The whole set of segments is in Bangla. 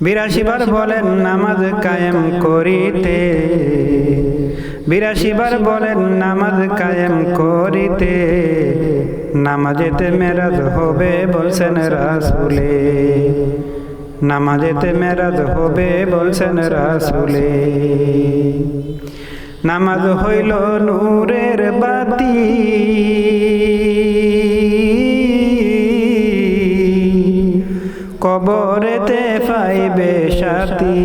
বিরাশিবার বলেন, নামাজ কায়েম করিতে। বিরাশিবার বলেন, নামাজ কায়েম করিতে। নামাজেতে মেরাজ হবে বলছেন রাসুলে। নামাজেতে মেরাজ হবে বলছেন রাসুলে। নামাজ হইল নূরের বাতি। কবরেতে পাইবে সাথী।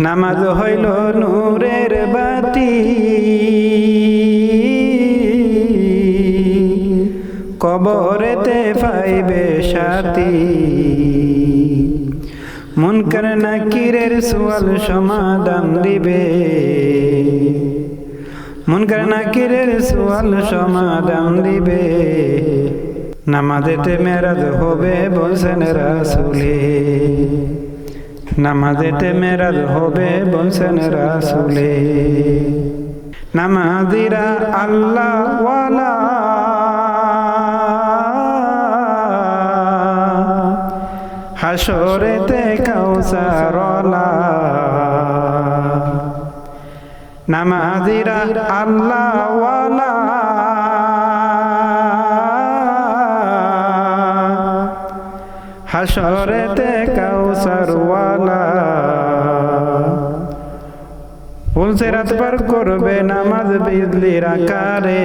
নামাজ হইল নূরের বাতি। কবরেতে পাইবে সাথী। মুনকার নাকিরের সোয়াল সমাধান দিবে। মুনকার নাকিরের সোয়াল সমাধান দিবে। নামাজেতে মেরাজ হবে বলছেন রাসুলে। নামাজেতে মেরাজ হবে বলছেন রাসুলে। নামাজিরা আল্লাহ ওয়ালা হাসরেতে কাউসারলা নামাজিরা আল্লাহ ওয়ালা হাসরেতে কাউসারওয়ালা ফুলসে রাত পার করবে নামাজ বিজলির আকারে?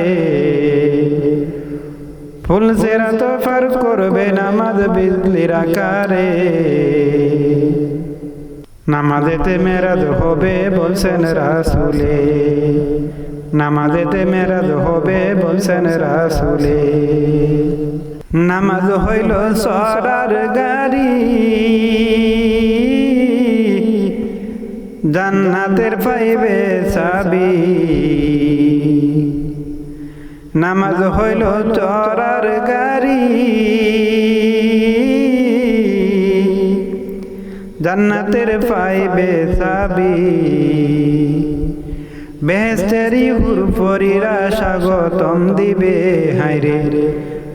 ফুলসে রাত পার করবে নামাজ বিজলির আকারে? নামাজেতে মেরাজ হবে বলছেন রাসুলে। নামাজেতে মেরাজ হবে বলছেন রাসুলে। নামাজ হইল সরার গাড়ি। জান্নাতের পাইবে চাবি। নামাজ হইল চরার গাড়ি। জান্নাতের পাইবে চাবি। বেহেস্তেরি হুর পরিরা স্বাগতম দিবে। হাইরে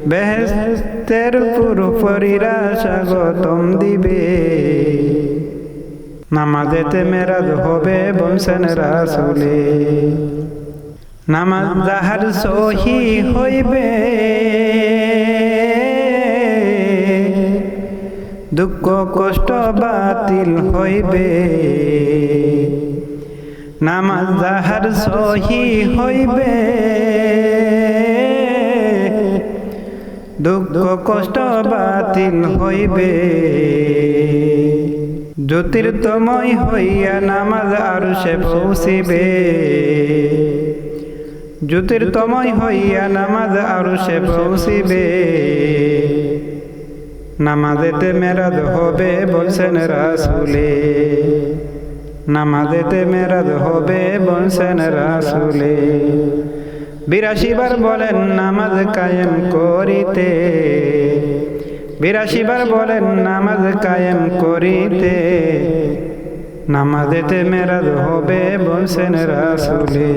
বেহেস্তের পুরুপরিরা স্বাগতম দিবে। নামাজেতে মেরাজ হবে বলছেন রাসুলে। নামাজ যাহার সহি হইবে। দুঃখ, কষ্ট বাতিল হইবে। নামাজ যাহার সহি হইবে। দুঃখ কষ্ট বাতিল হইবে। জ্যোতির্তময় হইয়া নামাজ আর সে পৌঁছিবে। জ্যোতির্তময় হইয়া নামাজ আর সে পৌঁছিবে। নামাজেতে মেরাজ হবে বলছেন রাসুলে। নামাজেতে মেরাজ হবে বলছেন রাসুলে। বিরাশিবার বলেন, নামাজ কায়েম করিতে। বিরাশিবার বলেন, নামাজ কায়েম করিতে। নামাজেতে মেরাজ হবে বলছেন রাসুলে।